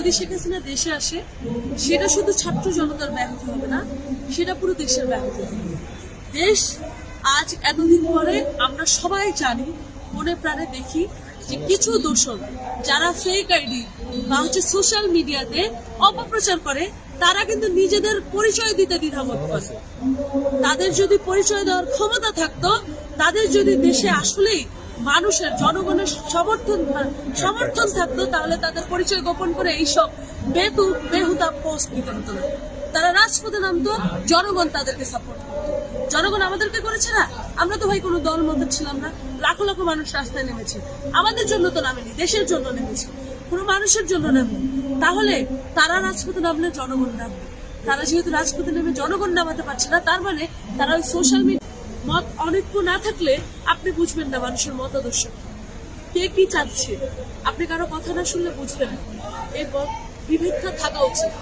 যদি শেখ হাসিনা দেশে আসে, সেটা শুধু ছাত্র জনতার ব্যাহত হবে না, সেটা পুরো দেশের ব্যাহত হবে। দেশ আজ এতদিন পরে আমরা সবাই জানি, মনে প্রাণে দেখি যে কিছু দূষণ যারা ফেক আইডি বা হচ্ছে সোশ্যাল মিডিয়াতে অপপ্রচার করে, তারা কিন্তু নিজেদের পরিচয় দিতে দ্বিধাবোধ করে। তাদের যদি পরিচয় দেওয়ার ক্ষমতা থাকতো, তাদের যদি দেশে আসলেই মানুষের, জনগণের সমর্থন সমর্থন থাকতো তাহলে তাদের পরিচয় গোপন করে এইসব বেতু, বেহুদা পোস্ট দিতে হতো না। তারা রাজপথে নামতো, জনগণ তাদেরকে সাপোর্ট করতো। জনগণ আমাদেরকে করেছে না? আমরা তো ভাই কোনো দল মত ছিলাম না। লাখো লাখো মানুষ রাস্তায় নেমেছে। আমাদের জন্য তো নামেনি, দেশের জন্য নেমেছে। কোনো মানুষের জন্য নামে তাহলে তারা রাজপথে নামলে জনগণ নামবে। তারা যেহেতু রাজপথে নেমে জনগণ নামাতে পারছে না, তার মানে তারা ওই সোশ্যাল মিডিয়া মত অনৈক্য না থাকলে আপনি বুঝবেন না মানুষের মতাদর্শ। কে কি চাচ্ছে? আপনি কারও কথা না শুনলে বুঝবেন এরপর বিভেদটা থাকা উচিত।